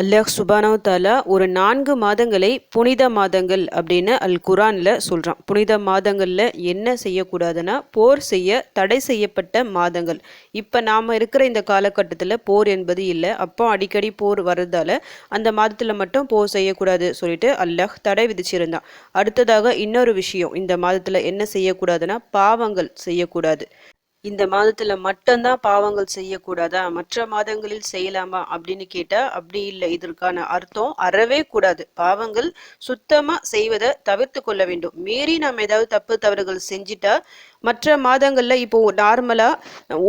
அல்லாஹ் சுபானவ் தாலா ஒரு நான்கு மாதங்களை புனித மாதங்கள் அப்படின்னு அல் குரானில் சொல்கிறான் புனித மாதங்களில் என்ன செய்யக்கூடாதுன்னா போர் செய்ய தடை செய்யப்பட்ட மாதங்கள். இப்போ நாம் இருக்கிற இந்த காலகட்டத்தில் போர் என்பது இல்லை. அப்போ அடிக்கடி போர் வர்றதால அந்த மாதத்தில் மட்டும் போர் செய்யக்கூடாது சொல்லிட்டு அல்லாஹ் தடை விதிச்சிருந்தான். அடுத்ததாக இன்னொரு விஷயம் இந்த மாதத்தில் என்ன செய்யக்கூடாதுன்னா பாவங்கள் செய்யக்கூடாது. இந்த மாதத்துல மட்டும்தான் பாவங்கள் செய்யக்கூடாதா? மற்ற மாதங்களில் செய்யலாமா? அப்படின்னு கேட்டா அப்படி இல்லை. இதற்கான அர்த்தம் அறவே கூடாது. பாவங்கள் சுத்தமா செய்வதை தவிர்த்து கொள்ள வேண்டும். மீறி நாம் ஏதாவது தப்பு தவறுகள் செஞ்சிட்டா மற்ற மாதங்கள்ல இப்போ நார்மலா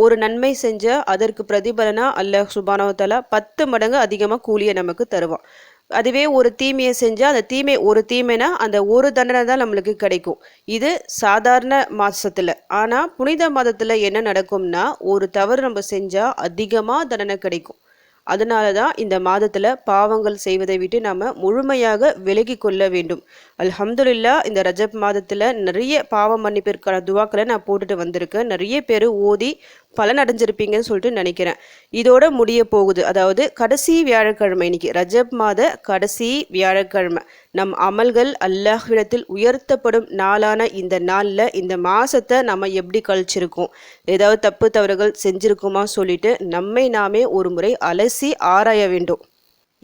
ஒரு நன்மை செஞ்ச அதற்கு பிரதிபலனா அல்ல சுபானவத்தாலா பத்து மடங்கு அதிகமா கூலியை நமக்கு தருவான். அதுவே ஒரு தீமையை செஞ்சால் அந்த தீமை ஒரு தீமைனா அந்த ஒரு தண்டனை தான் நம்மளுக்கு கிடைக்கும். இது சாதாரண மாதத்தில் ஆனால் புனித மாதத்தில் என்ன நடக்கும்னா ஒரு தவறு நம்ம செஞ்சால் அதிகமாக தண்டனை கிடைக்கும். அதனால தான் இந்த மாதத்தில் பாவங்கள் செய்வதை விட்டு நாம் முழுமையாக விலகி கொள்ள வேண்டும். அல்ஹம்துல்லா இந்த ரஜப் மாதத்தில் நிறைய பாவ மன்னிப்பிற்கான துவாக்களை நான் போட்டுட்டு வந்திருக்கேன். நிறைய பேர் ஓதி பலன் அடைஞ்சிருப்பீங்கன்னு சொல்லிட்டு நினைக்கிறேன். இதோட முடிய போகுது. அதாவது கடைசி வியாழக்கிழமை இன்னைக்கு ரஜப் மாத கடைசி வியாழக்கிழமை. நம் அமல்கள் அல்லாஹ்விடத்தில் உயர்த்தப்படும் நாளான இந்த நாளில் இந்த மாதத்தை நம்ம எப்படி கழிச்சிருக்கோம்? ஏதாவது தப்பு தவறுகள் செஞ்சிருக்கோமா சொல்லிட்டு நம்மை நாமே ஒரு முறை அலசி ஆராய வேண்டும்.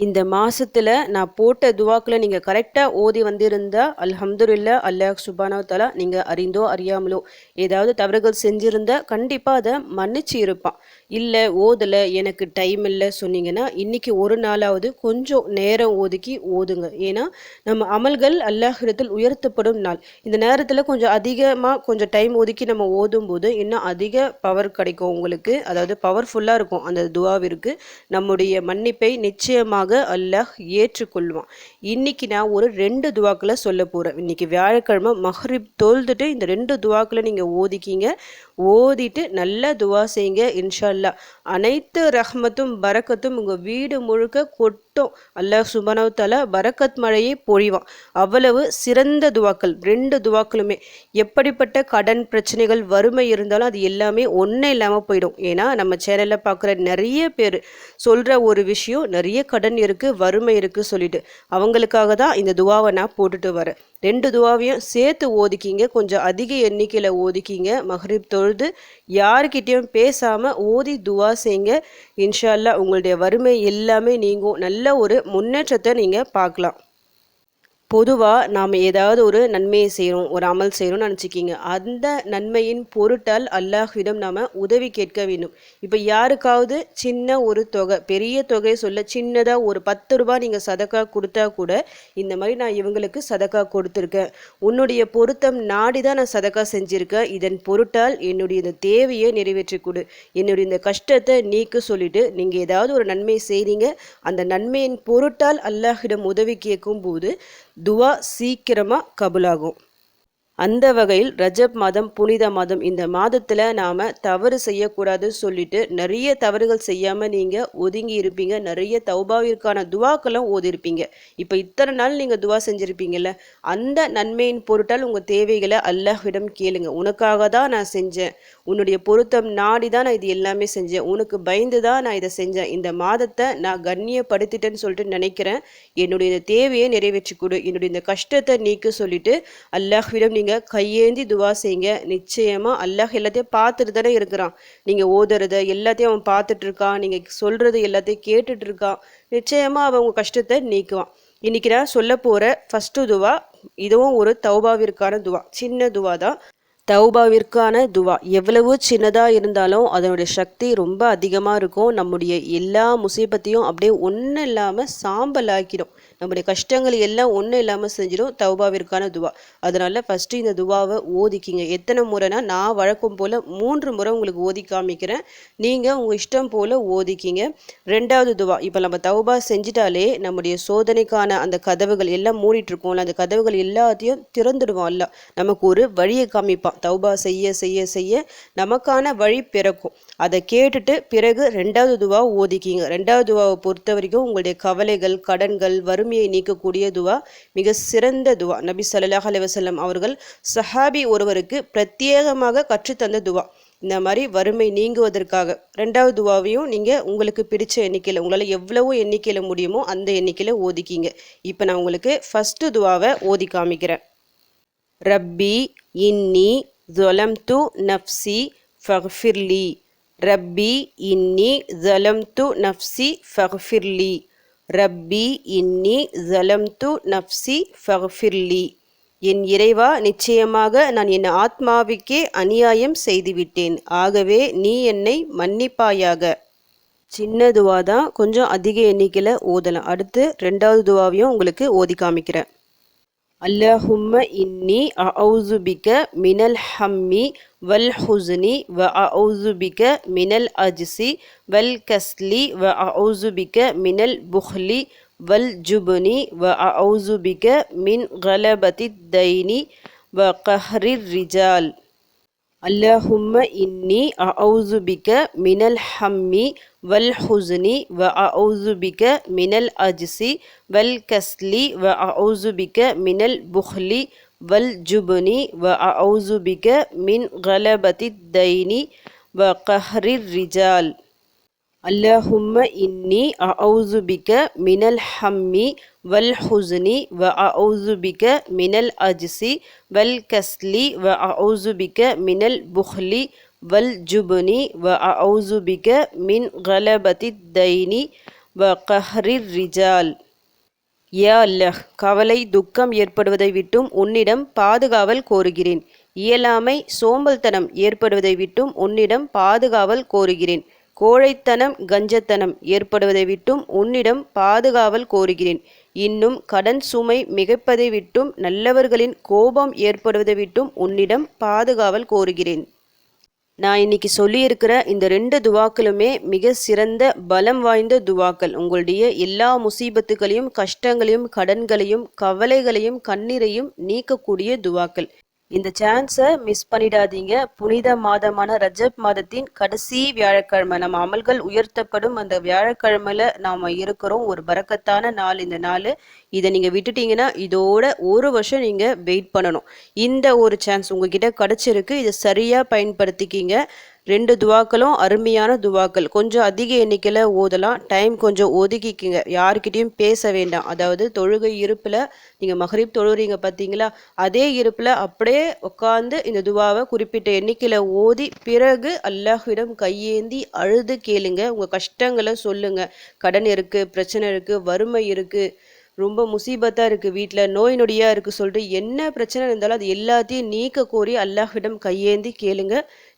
இந்த மாதத்தில் நான் போட்ட துவாக்களை நீங்கள் கரெக்டாக ஓதி வந்திருந்தா அல்ஹம்துல்லா அல்லாஹ் சுபானா தலா நீங்கள் அறிந்தோ அறியாமலோ ஏதாவது தவறுகள் செஞ்சுருந்தா கண்டிப்பாக அதை மன்னிச்சு இருப்பான். இல்லை ஓதலை எனக்கு டைம் இல்லை சொன்னீங்கன்னா இன்னைக்கு ஒரு நாளாவது கொஞ்சம் நேரம் ஒதுக்கி ஓதுங்க. ஏன்னா நம்ம அமல்கள் அல்லாஹிடத்தில் உயர்த்தப்படும் நாள். இந்த நேரத்தில் கொஞ்சம் அதிகமாக கொஞ்சம் டைம் ஒதுக்கி நம்ம ஓதும் போது இன்னும் அதிக பவர் கிடைக்கும் உங்களுக்கு. அதாவது பவர்ஃபுல்லாக இருக்கும் அந்த துவாவிற்கு. நம்முடைய மன்னிப்பை நிச்சயமாக அல்லாஹ் ஏற்றுக்கொள்வான். இன்னைக்கு நான் ஒரு ரெண்டு துவாக்களை சொல்ல போறேன். இன்னைக்கு வியாழக்கிழமை மஹ்ரிப் தொழுதுட்டு இந்த ரெண்டு துவாக்களை நீங்க ஓதிக்கிங்க. ஓதிட்டு நல்லா துவா செய்யுங்க இன்ஷா அல்லாஹ் அனைத்து ரஹ்மத்தும் பரக்கத்தும் உங்கள் வீடு முழுக்க கொட்டும். அல்லாஹ் சுபனவ் பரக்கத் மழையை பொழிவான். அவ்வளவு சிறந்த துவாக்கள் ரெண்டு துவாக்களுமே. எப்படிப்பட்ட கடன் பிரச்சனைகள் வறுமை இருந்தாலும் அது எல்லாமே ஒன்றே இல்லாமல் போயிடும். ஏன்னா நம்ம சேனலில் பார்க்குற நிறைய பேர் சொல்கிற ஒரு விஷயம் நிறைய கடன் இருக்குது வறுமை இருக்குது சொல்லிட்டு. அவங்களுக்காக தான் இந்த துவாவை நான் போட்டுட்டு வரேன். ரெண்டு துவாவையும் சேர்த்து ஓதிக்கிங்க கொஞ்சம் அதிக எண்ணிக்கையில் ஓதிக்கிங்க மஹ்ரிப் தொழுது யாருக்கிட்டேயும் பேசாமல் ஓதி துவா செய்யுங்க இன்ஷால்லா உங்களுடைய வறுமை எல்லாமே நீங்கும். நல்ல ஒரு முன்னேற்றத்தை நீங்கள் பார்க்கலாம். பொதுவாக நாம் ஏதாவது ஒரு நன்மையை செய்கிறோம் ஒரு அமல் செய்கிறோம்னு நினச்சிக்கிங்க. அந்த நன்மையின் பொருட்டால் அல்லாஹ்விடம் நாம் உதவி கேட்க வேண்டும். இப்போ யாருக்காவது சின்ன ஒரு தொகை பெரிய தொகை சொல்ல சின்னதாக ஒரு பத்து ரூபா நீங்கள் சதக்கா கொடுத்தா கூட இந்த மாதிரி நான் இவங்களுக்கு சதக்கா கொடுத்துருக்கேன். உன்னுடைய பொருத்தம் நாடி தான் நான் சதக்கா செஞ்சுருக்கேன். இதன் பொருட்டால் என்னுடைய இந்த தேவையை நிறைவேற்றி கொடு. என்னுடைய இந்த கஷ்டத்தை நீக்க சொல்லிட்டு நீங்கள் ஏதாவது ஒரு நன்மை செய்கிறீங்க அந்த நன்மையின் பொருட்டால் அல்லாஹ்விடம் உதவி கேட்கும் போது துவா சீக்கிரமாக கபுலாகும். அந்த வகையில் ரஜப் மாதம் புனித மாதம் இந்த மாதத்தில் நாம் தவறு செய்யக்கூடாதுன்னு சொல்லிட்டு நிறைய தவறுகள் செய்யாமல் நீங்கள் ஒதுங்கி இருப்பீங்க. நிறைய தௌபாவிற்கான துவாக்களும் ஓதிருப்பீங்க. இப்போ இத்தனை நாள் நீங்கள் துவா செஞ்சுருப்பீங்கல்ல அந்த நன்மையின் பொருட்டால் உங்கள் தேவைகளை அல்லாஹ்விடம் கேளுங்க. உனக்காக தான் நான் செஞ்சேன். உன்னுடைய பொருத்தம் நாடி தான் நான் இது எல்லாமே செஞ்சேன். உனக்கு பயந்து தான் நான் இதை செஞ்சேன். இந்த மாதத்தை நான் கண்ணியப்படுத்திட்டேன்னு சொல்லிட்டு நினைக்கிறேன். என்னுடைய இந்த தேவையை நிறைவேற்றி கொடு. என்னுடைய இந்த கஷ்டத்தை நீக்க சொல்லிட்டு அல்லாஹ்விடம் நீங்கள் கையேந்தி துவா செய்யுங்க. நிச்சயமாக அல்லாஹ் எல்லாத்தையும் பார்த்துட்டு தானே இருக்கிறான். நீங்கள் ஓதுறத எல்லாத்தையும் அவன் பார்த்துட்டு இருக்கான். நீங்கள் சொல்கிறது எல்லாத்தையும் கேட்டுட்டு இருக்கான். நிச்சயமாக அவன் உங்கள் கஷ்டத்தை நீக்குவான். இன்னைக்கு நான் சொல்ல போகிற ஃபஸ்ட்டு துவா இதுவும் ஒரு தௌபாவிற்கான துவா. சின்ன துவா தான். தௌபாவிற்கான துவா. எவ்வளவு சின்னதாக இருந்தாலும் அதனுடைய சக்தி ரொம்ப அதிகமாக இருக்கும். நம்முடைய எல்லா முசீபத்தையும் அப்படியே ஒன்றும் இல்லாமல் சாம்பல் ஆக்கிடும் நம்முடைய கஷ்டங்கள் எல்லாம் ஒன்றும் இல்லாமல் செஞ்சிடும் தௌபாவிற்கான துவா. அதனால் ஃபஸ்ட்டு இந்த துவாவை ஓதிக்கிங்க. எத்தனை முறைனா நான் வழக்கம் போல் மூன்று முறை உங்களுக்கு ஓதி காமிக்கிறேன். நீங்கள் உங்கள் இஷ்டம் போல் ஓதிக்கிங்க. ரெண்டாவது துவா. இப்போ நம்ம தௌபா செஞ்சிட்டாலே நம்முடைய சோதனைக்கான அந்த கதவுகள் எல்லாம் மூடிட்டு இருக்கோம்ல அந்த கதவுகள் எல்லாத்தையும் திறந்துடுவோம் அல்ல நமக்கு ஒரு வழியை காமிப்பான். தௌபா செய்ய செய்ய செய்ய நமக்கான வழி பிறக்கும். அதை கேட்டுட்டு பிறகு ரெண்டாவது துவா ஓதிக்கிங்க. ரெண்டாவது துவாவை பொறுத்த வரைக்கும் உங்களுடைய கவலைகள் கடன்கள் வறுமையை நீக்கக்கூடிய துவா மிக சிறந்த துவா. நபி சல்லாஹ் அலுவலம் அவர்கள் சஹாபி ஒருவருக்கு பிரத்யேகமாக கற்றுத்தந்த துவா. இந்த மாதிரி வறுமை நீங்குவதற்காக ரெண்டாவது துவாவையும் நீங்கள் உங்களுக்கு பிடிச்ச எண்ணிக்கையில் உங்களால் எவ்வளவோ எண்ணிக்கையில் முடியுமோ அந்த எண்ணிக்கையில் ஓதிக்கிங்க. இப்போ நான் உங்களுக்கு ஃபஸ்ட்டு துவாவை ஓதி காமிக்கிறேன். ரப்பி இன்னி ஜொலம்து நஃப்சி ஃபஃபிர்லி ரப்பி இன்னி ஜலம்து நஃப்சி ஃபஃபிர்லி ரப்பி இன்னி ஜலம்து நஃப்சி ஃபஃபிர்லி என் இறைவா நிச்சயமாக நான் என் ஆத்மாவுக்கே அநியாயம் செய்துவிட்டேன். ஆகவே நீ என்னை மன்னிப்பாயாக. சின்ன துவா தான் கொஞ்சம் அதிக எண்ணிக்கையில் ஓதலாம். அடுத்து ரெண்டாவது துவாவையும் உங்களுக்கு ஓதி காமிக்கிறேன். அல்லாஹும்ம இன்னி அவுசுபிக்க மினல் ஹம்மி வல் ஹுஸ்னி வ அவுசுபிக்க மினல் அஜ்சி வல் கஸ்லி வ அவுசுபிக்க மினல் புஹ்லி வல் ஜுபுனி வ அவுசுபிக்க மின் கலபதி தைனி வ கஹ்ரிர் ரிஜால். அல்லாஹும்ம இன்னி அவுசுபிக்க மினல் ஹம்மி والحزن وأعوذ بك من العجز والكسل وأعوذ بك من البخل والجبن وأعوذ بك من غلبة الدين وقهر الرجال. اللهم إني أعوذ بك من الهم والحزن وأعوذ بك من العجز والكسل وأعوذ بك من البخل வல் ஜுபுனி வ ஔசுபிக மின் கலபதி தைனி வ கஹ்ரிர் ரிஜால். யா அல்லஹ் கவலை துக்கம் ஏற்படுவதை விட்டும் உன்னிடம் பாதுகாவல் கோருகிறேன். இயலாமை சோம்பல்தனம் ஏற்படுவதை விட்டும் உன்னிடம் பாதுகாவல் கோருகிறேன். கோழைத்தனம் கஞ்சத்தனம் ஏற்படுவதை விட்டும் உன்னிடம் பாதுகாவல் கோருகிறேன். இன்னும் கடன் சுமை மிகைப்பதை விட்டும் நல்லவர்களின் கோபம் ஏற்படுவதை விட்டும் உன்னிடம் பாதுகாவல் கோருகிறேன். நான் இன்னைக்கு சொல்லியிருக்கிற இந்த ரெண்டு துவாக்களுமே மிக சிறந்த பலம் வாய்ந்த துவாக்கள். உங்களுடைய எல்லா முசீபத்துகளையும் கஷ்டங்களையும் கடன்களையும் கவலைகளையும் கண்ணீரையும் நீக்கக்கூடிய துவாக்கள். இந்த சான்ஸை மிஸ் பண்ணிடாதீங்க. புனித மாதமான ரஜப் மாதத்தின் கடைசி வியாழக்கிழமை. நம்ம அமல்கள் உயர்த்தப்படும் அந்த வியாழக்கிழமையில நாம இருக்கிறோம். ஒரு பறக்கத்தான நாள் இந்த நாள். இதை நீங்கள் விட்டுட்டீங்கன்னா இதோட ஒரு வருஷம் நீங்கள் வெயிட் பண்ணணும். இந்த ஒரு சான்ஸ் உங்ககிட்ட கிடச்சிருக்கு. இதை சரியாக பயன்படுத்திக்கிங்க. ரெண்டு துவாக்களும் அருமையான துவாக்கள். கொஞ்சம் அதிக எண்ணிக்கையில் ஓதலாம். டைம் கொஞ்சம் ஒதுக்கிக்கிங்க. யாருக்கிட்டேயும் பேச வேண்டாம். அதாவது தொழுகை இருப்பில் நீங்கள் மஹரீப் தொழுறீங்க பார்த்தீங்களா அதே இருப்பில் அப்படியே உட்காந்து இந்த துவாவை குறிப்பிட்ட எண்ணிக்கையில் ஓதி பிறகு அல்லாஹ்விடம் கையேந்தி அழுது கேளுங்க. உங்கள் கஷ்டங்களை சொல்லுங்கள் கடன் இருக்குது பிரச்சனை இருக்குது வறுமை இருக்குது ரொம்ப முசீபத்தாக இருக்குது வீட்டில் நோய் நொடியாக இருக்குது சொல்லிட்டு என்ன பிரச்சனை இருந்தாலும் அது எல்லாத்தையும் நீக்க கோரி அல்லாஹ்விடம் கையேந்தி கேளுங்க.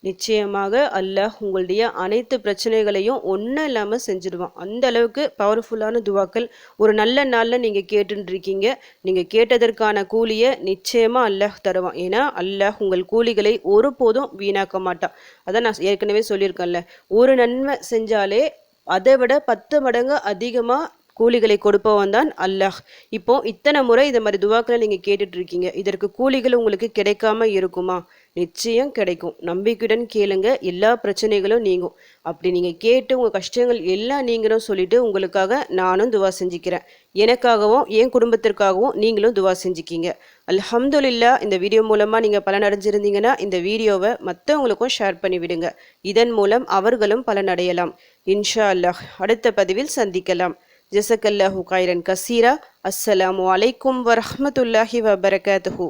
நிச்சயமாக அல்லாஹ் உங்களுடைய அனைத்து பிரச்சனைகளையும் ஒன்றும் இல்லாமல் செஞ்சுடுவான். அந்த அளவுக்கு பவர்ஃபுல்லான துவாக்கள். ஒரு நல்ல நாளில் நீங்கள் கேட்டுருக்கீங்க நீங்கள் கேட்டதற்கான கூலியை நிச்சயமாக அல்லாஹ் தருவான். ஏன்னா அல்லாஹ் உங்கள் கூலிகளை ஒருபோதும் வீணாக்க மாட்டான். அதான் நான் ஏற்கனவே சொல்லியிருக்கேன்ல. ஒரு நன்மை செஞ்சாலே அதை விட பத்து மடங்கு அதிகமாக கூலிகளை கொடுப்பவன் தான் அல்லாஹ். இப்போ இத்தனை முறை இந்த மாதிரி துவாக்களை நீங்கள் கேட்டுட்டு இருக்கீங்க இதற்கு கூலிகள் உங்களுக்கு கிடைக்காம இருக்குமா? நிச்சயம் கிடைக்கும். நம்பிக்கையுடன் கேளுங்க. எல்லா பிரச்சனைகளும் நீங்கும். அப்படி நீங்கள் கேட்டு உங்கள் கஷ்டங்கள் எல்லாம் நீங்களும் சொல்லிட்டு உங்களுக்காக நானும் துவா செஞ்சுக்கிறேன். எனக்காகவும் என் குடும்பத்திற்காகவும் நீங்களும் துவா செஞ்சுக்கிங்க. அல்ஹம்துல்லா இந்த வீடியோ மூலமாக நீங்கள் பலனடைஞ்சிருந்தீங்கன்னா இந்த வீடியோவை மற்றவங்களுக்கும் ஷேர் பண்ணி விடுங்க. இதன் மூலம் அவர்களும் பலனடையலாம். இன்ஷா அல்லாஹ். அடுத்த பதிவில் சந்திக்கலாம். ஜசக்கல்லாஹு கைரன் கசீரா. அஸ்ஸலாமு அலைக்கும் வரஹமத்துல்லாஹி வபரகாத்துஹூ.